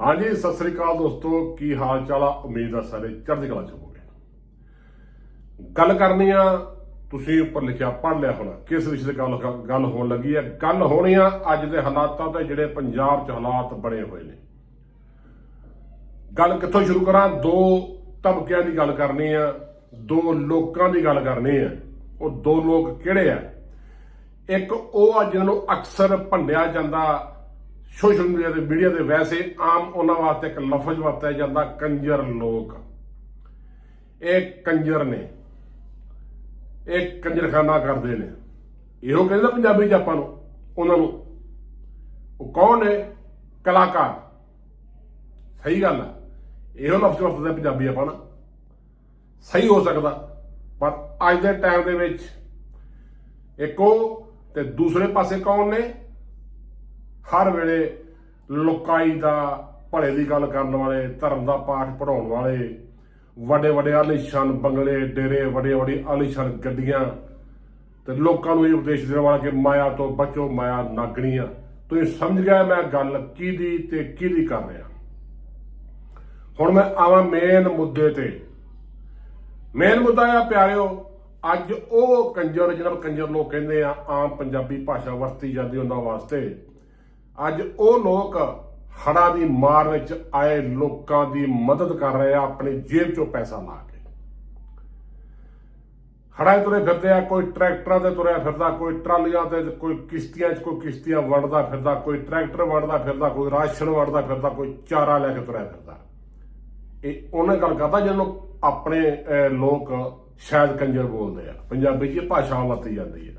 ਹਾਂਜੀ, ਸਤਿ ਸ੍ਰੀ ਅਕਾਲ ਦੋਸਤੋ, ਕੀ ਹਾਲ ਚਾਲ ਆ? ਉਮੀਦ ਆ ਸਾਰੇ ਚੜ੍ਹਦੀ ਕਲਾ ਚ ਹੋਵੋਗੇ। ਗੱਲ ਕਰਨੀ ਆ, ਤੁਸੀਂ ਉੱਪਰ ਲਿਖਿਆ, ਪੜ੍ਹ ਲਿਆ ਹੋਣਾ। ਕਿਸ ਵਿਸ਼ੇ ਤੇ ਗੱਲ ਗੱਲ ਹੋਣ ਲੱਗੀ ਹੈ ਗੱਲ ਹੋਣੀ ਆ ਅੱਜ ਦੇ ਹਾਲਾਤਾਂ ਤੇ ਜਿਹੜੇ ਪੰਜਾਬ 'ਚ ਹਾਲਾਤ ਬਣੇ ਹੋਏ ਨੇ। ਗੱਲ ਕਿੱਥੋਂ ਸ਼ੁਰੂ ਕਰਾਂ? ਦੋ ਧਮਕਿਆਂ ਦੀ ਗੱਲ ਕਰਨੀ ਆ, ਦੋ ਲੋਕਾਂ ਦੀ ਗੱਲ ਕਰਨੀ ਆ। ਉਹ ਦੋ ਲੋਕ ਕਿਹੜੇ ਆ? ਇੱਕ ਉਹ ਆ ਜਿਹਨਾਂ ਨੂੰ ਅਕਸਰ ਭੰਡਿਆ ਜਾਂਦਾ ਸੋਸ਼ਲ ਮੀਡੀਆ ਤੇ ਮੀਡੀਆ ਤੇ ਵੈਸੇ ਆਮ ਉਹਨਾਂ ਵਾਸਤੇ ਇੱਕ ਲਫ਼ਜ਼ ਵਰਤਿਆ ਜਾਂਦਾ, ਕੰਜਰ ਲੋਕ। ਇਹ ਕੰਜਰ ਨੇ। ਇਹ ਕੰਜਰਖਾਨਾ ਕਰਦੇ ਨੇ। ਇਹੋ ਕਹਿੰਦੇ ਪੰਜਾਬੀ ਚ ਆਪਾਂ ਨੂੰ, ਉਹਨਾਂ ਨੂੰ। ਉਹ ਕੌਣ ਨੇ? ਕਲਾਕਾਰ। ਸਹੀ ਗੱਲ ਹੈ ਇਹੋ ਲਫ਼ਜ਼ ਵਰਤਦੇ ਪੰਜਾਬੀ ਆਪਾਂ ਨਾ। ਸਹੀ ਹੋ ਸਕਦਾ। ਪਰ ਅੱਜ ਦੇ ਟਾਈਮ ਦੇ ਵਿੱਚ ਇੱਕ ਉਹ ਤੇ ਦੂਸਰੇ ਪਾਸੇ ਕੌਣ ਨੇ? ਹਰ ਵੇਲੇ ਲੋਕਾਈ ਦਾ ਭਲੇ ਦੀ ਗੱਲ ਕਰਨ ਵਾਲੇ, ਧਰਮ ਦਾ ਪਾਠ ਪੜਾਉਣ ਵਾਲੇ, ਵੱਡੇ ਵੱਡੇ ਆਲੀਸ਼ਾਨ ਬੰਗਲੇ, ਡੇਰੇ, ਵੱਡੇ ਵੱਡੇ ਆਲੀਸ਼ਾਨ ਗੱਡੀਆਂ, ਤੇ ਲੋਕਾਂ ਨੂੰ ਇਹ ਉਪਦੇਸ਼ ਦੇਣ ਵਾਲਾ ਕਿ ਮਾਇਆ ਤੋਂ ਬਚੋ, ਮਾਇਆ ਨਾਗਣੀ ਆ। ਤੁਸੀਂ ਸਮਝ ਗਿਆ ਮੈਂ ਗੱਲ ਕਿਹਦੀ ਤੇ ਕਿਹਦੀ ਕਰ ਰਿਹਾ। ਹੁਣ ਮੈਂ ਆਵਾਂ ਮੇਨ ਮੁੱਦੇ ਤੇ। ਮੇਨ ਮੁੱਦਾ ਆ, ਪਿਆਰਿਓ, ਅੱਜ ਉਹ ਕੰਜਰ ਜਿਹਨਾਂ ਨੂੰ ਕੰਜਰ ਲੋਕ ਕਹਿੰਦੇ ਆ, ਆਮ ਪੰਜਾਬੀ ਭਾਸ਼ਾ ਵਰਤੀ ਜਾਂਦੀ ਉਹਨਾਂ ਵਾਸਤੇ। ਅੱਜ ਉਹ ਲੋਕ ਹੜ੍ਹਾਂ ਦੀ ਮਾਰ ਵਿੱਚ ਆਏ ਲੋਕਾਂ ਦੀ ਮਦਦ ਕਰ ਰਹੇ ਆ, ਆਪਣੀ ਜੇਬ ਚੋਂ ਪੈਸਾ ਲਾ ਕੇ। ਹੜ੍ਹਾਂ ਤੁਰੇ ਫਿਰਦੇ ਆ, ਕੋਈ ਟਰੈਕਟਰਾਂ ਤੇ ਤੁਰਿਆ ਫਿਰਦਾ, ਕੋਈ ਟਰਾਲੀਆਂ ਤੇ, ਕੋਈ ਕਿਸ਼ਤੀਆਂ 'ਚ, ਕੋਈ ਕਿਸ਼ਤੀਆਂ ਵੰਡਦਾ ਫਿਰਦਾ, ਕੋਈ ਟਰੈਕਟਰ ਵੰਡਦਾ ਫਿਰਦਾ, ਕੋਈ ਰਾਸ਼ਨ ਵੰਡਦਾ ਫਿਰਦਾ, ਕੋਈ ਚਾਰਾ ਲੈ ਕੇ ਤੁਰਿਆ ਫਿਰਦਾ। ਇਹ ਉਹਨਾਂ ਗੱਲ ਕਰਦਾ ਜਿਹਨੂੰ ਆਪਣੇ ਲੋਕ ਸ਼ਾਇਦ ਕੰਜਰ ਬੋਲਦੇ ਆ। ਪੰਜਾਬੀ 'ਚ ਇਹ ਭਾਸ਼ਾ ਵਰਤੀ ਜਾਂਦੀ ਹੈ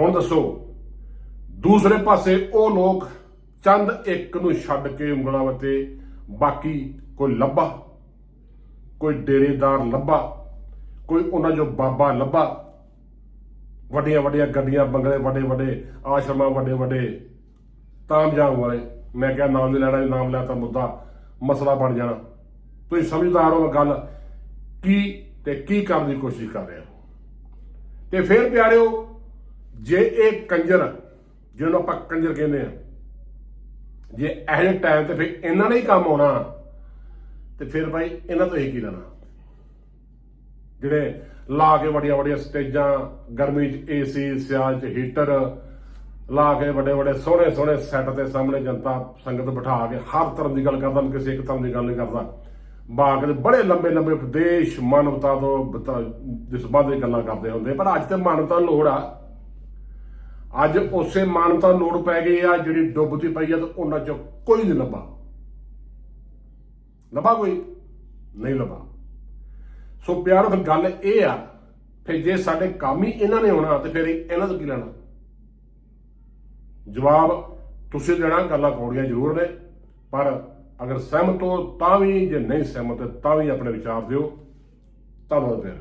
ਹੁਣ ਦੱਸੋ ਦੂਸਰੇ ਪਾਸੇ ਉਹ ਲੋਕ ਚੰਦ ਇੱਕ ਨੂੰ ਛੱਡ ਕੇ ਉਂਗਲਾਂ ਵਤੇ ਬਾਕੀ ਕੋਈ ਲੱਭਾ, ਕੋਈ ਡੇਰੇਦਾਰ ਲੱਭਾ, ਕੋਈ ਉਹਨਾਂ ਜੋ ਬਾਬਾ ਲੱਭਾ। ਵੱਡੀਆਂ ਵੱਡੀਆਂ ਗੱਡੀਆਂ, ਬੰਗਲੇ ਵੱਡੇ ਵੱਡੇ, ਆਸ਼ਰਮਾਂ ਵੱਡੇ ਵੱਡੇ ਤਾਮਜਾਮ ਵਾਲੇ। ਮੈਂ ਕਿਹਾ, ਨਾਮ ਨਹੀਂ ਲੈਣਾ, ਨਾਮ ਲੈ ਤਾਂ ਮੁੱਦਾ, ਮਸਲਾ ਬਣ ਜਾਣਾ। ਤੁਸੀਂ ਸਮਝਦਾਰ ਹੋ ਗੱਲ, ਕੀ ਤੇ ਕੀ ਕਰਨ ਦੀ ਕੋਸ਼ਿਸ਼ ਕਰ ਰਹੇ ਹੋ? ਤੇ ਫਿਰ ਪਿਆਰਿਓ, ਜੇ ਇਹ ਕੰਜਰ ਜਿਹਨੂੰ ਆਪਾਂ ਕੰਜਰ ਕਹਿੰਦੇ ਆ। ਜੇ ਇਹੋ ਟਾਈਮ ਤੇ ਫਿਰ ਇਹਨਾਂ ਨੇ ਹੀ ਕੰਮ ਆਉਣਾ, ਤੇ ਫਿਰ ਭਾਈ ਇਹਨਾਂ ਤੋਂ ਹੀ ਕੀ ਲੈਣਾ। ਜਿਹੜੇ ਲਾ ਕੇ ਵੱਡੀਆਂ ਵੱਡੀਆਂ ਸਟੇਜਾਂ ਗਰਮੀ 'ਚ ਏਸੀ ਸਿਆਲ 'ਚ ਹੀਟਰ ਲਾ ਕੇ ਵੱਡੇ ਵੱਡੇ ਸੋਹਣੇ ਸੋਹਣੇ ਸੈੱਟ ਦੇ ਸਾਹਮਣੇ ਜਨਤਾ ਸੰਗਤ ਬਿਠਾ ਕੇ ਹਰ ਧਰਮ ਦੀ ਗੱਲ ਕਰਦਾ ਮੈਂ ਕਿਸੇ ਇੱਕ ਧਰਮ ਦੀ ਗੱਲ ਨਹੀਂ ਕਰਦਾ। ਬਾਗ ਦੇ ਬੜੇ ਲੰਬੇ ਲੰਬੇ ਉਪਦੇਸ਼ ਮਾਨਵਤਾ ਤੋਂ ਬਤਾ- ਜਜ਼ਬਾਤ ਗੱਲਾਂ ਕਰਦੇ ਹੁੰਦੇ ਪਰ ਅੱਜ ਤੇ ਮਾਨਵਤਾ ਨੂੰ ਲੋੜ ਆ। ਅੱਜ ਉਸੇ ਮਾਨਵਤਾ ਲੋੜ ਪੈ ਗਈ ਆ, ਜਿਹੜੀ ਡੁੱਬਦੀ ਪਈ ਆ ਤੇ ਉਹਨਾਂ 'ਚੋਂ ਕੋਈ ਨਹੀਂ ਲੱਭਾ। ਲੱਭਾ ਕੋਈ? ਨਹੀਂ ਲੱਭਾ। ਸੋ ਪਿਆਰੋ, ਫਿਰ ਗੱਲ ਇਹ ਆ, ਫਿਰ ਜੇ ਸਾਡੇ ਕੰਮ ਹੀ ਇਹਨਾਂ ਨੇ ਹੋਣਾ, ਤੇ ਫਿਰ ਇਹਨਾਂ ਤੋਂ ਕੀ ਲੈਣਾ? ਜਵਾਬ, ਤੁਸੀਂ ਦੇਣਾ, ਗੱਲਾਂ ਕੌੜੀਆਂ ਜ਼ਰੂਰ ਨੇ, ਪਰ ਅਗਰ ਸਹਿਮਤ ਹੋ ਤਾਂ ਵੀ, ਜੇ ਨਹੀਂ ਸਹਿਮਤ, ਤਾਂ ਵੀ ਆਪਣੇ ਵਿਚਾਰ ਦਿਓ। ਧੰਨਵਾਦ ਫਿਰ